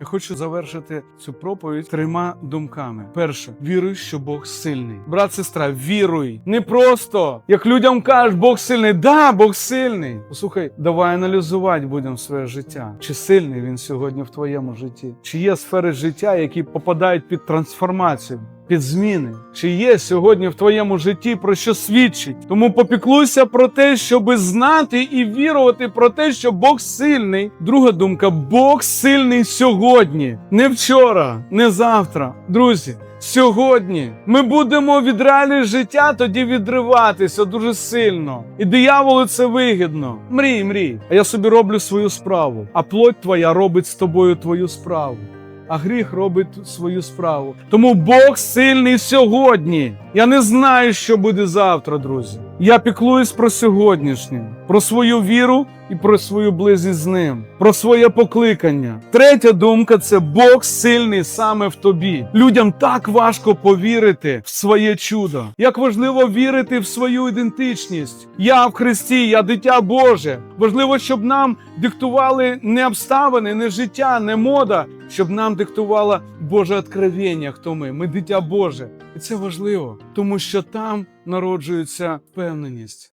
Я хочу завершити цю проповідь трьома думками. Перше, віруй, що Бог сильний. Брат, сестра, віруй. Не просто як людям кажуть, Бог сильний. Да, Бог сильний. Послухай, давай аналізувати будемо своє життя. Чи сильний він сьогодні в твоєму житті? Чи є сфери життя, які попадають під трансформацію? Під зміни, чи є сьогодні в твоєму житті про що свідчить? Тому попіклуйся про те, щоби знати і вірувати про те, що Бог сильний. Друга думка: Бог сильний сьогодні, не вчора, не завтра. Друзі, сьогодні ми будемо від реалій життя тоді відриватися дуже сильно. І дияволу це вигідно. Мрій, мрій. А я собі роблю свою справу. А плоть твоя робить з тобою твою справу а гріх робить свою справу. Тому Бог сильний сьогодні. Я не знаю, що буде завтра, друзі. Я піклуюсь про сьогоднішнє, про свою віру і про свою близькість з ним, про своє покликання. Третя думка це Бог сильний саме в тобі. Людям так важко повірити в своє чудо. Як важливо вірити в свою ідентичність. Я в Христі, я дитя Боже. Важливо, щоб нам диктували не обставини, не життя, не мода, щоб нам диктувало Боже откровення, хто ми. Ми дитя Боже. І це важливо, тому що там народжується впевненість.